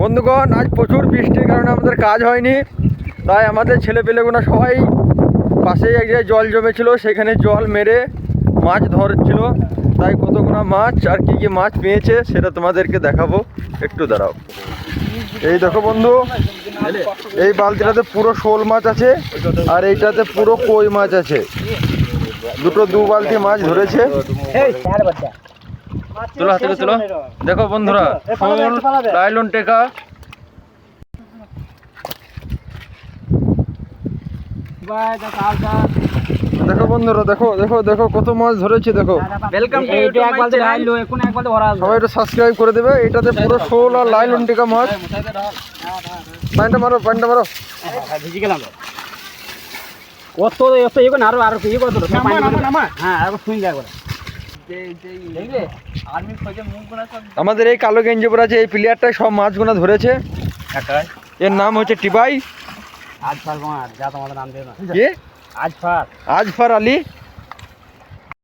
বন্ধুগণ, আজ প্রচুর বৃষ্টির কারণে আমাদের কাজ হয়নি, তাই আমাদের ছেলেপেলেগুলো সবাই পাশেই এক জল জমেছিল, সেখানে জল মেরে মাছ ধরছিল। তাই কতগুলো মাছ আর কি কি মাছ পেয়েছে সেটা তোমাদেরকে দেখাবো। একটু দাঁড়াও। এই দেখো বন্ধু, এই বালতিটাতে পুরো শোল মাছ আছে আর এইটাতে পুরো কই মাছ আছে। দুটো দু বালতি মাছ ধরেছে। তুলো হাতে তুলো। দেখো বন্ধুরা শোল লাইলন টেকা। দেখো বন্ধুরা দেখো দেখো দেখো কত মাছ ধরেছে দেখো। ওয়েলকাম টু এইটা এক বালতি ঢাললো এখন এক বালতি ভরা সবাই একটু সাবস্ক্রাইব করে দেবে এটাতে পুরো শোল আর লাইলন টেকা মাছ। পানিটা মারো পানিটা মারো। ভিজি গেলাম কত এত ইয়ে না, আরও আরও ইয়ে করে দিলো হ্যাঁ আরও শুনি যায় করে। আমাদের এই কালো গেঞ্জি পরে আছে এই প্লেয়ারটাই সব মাছগুলো ধরেছে। এর নাম হচ্ছে টিবাই আজ ফার যা তোমাদের নাম দেবে না। আজ ফার আজফার আলী।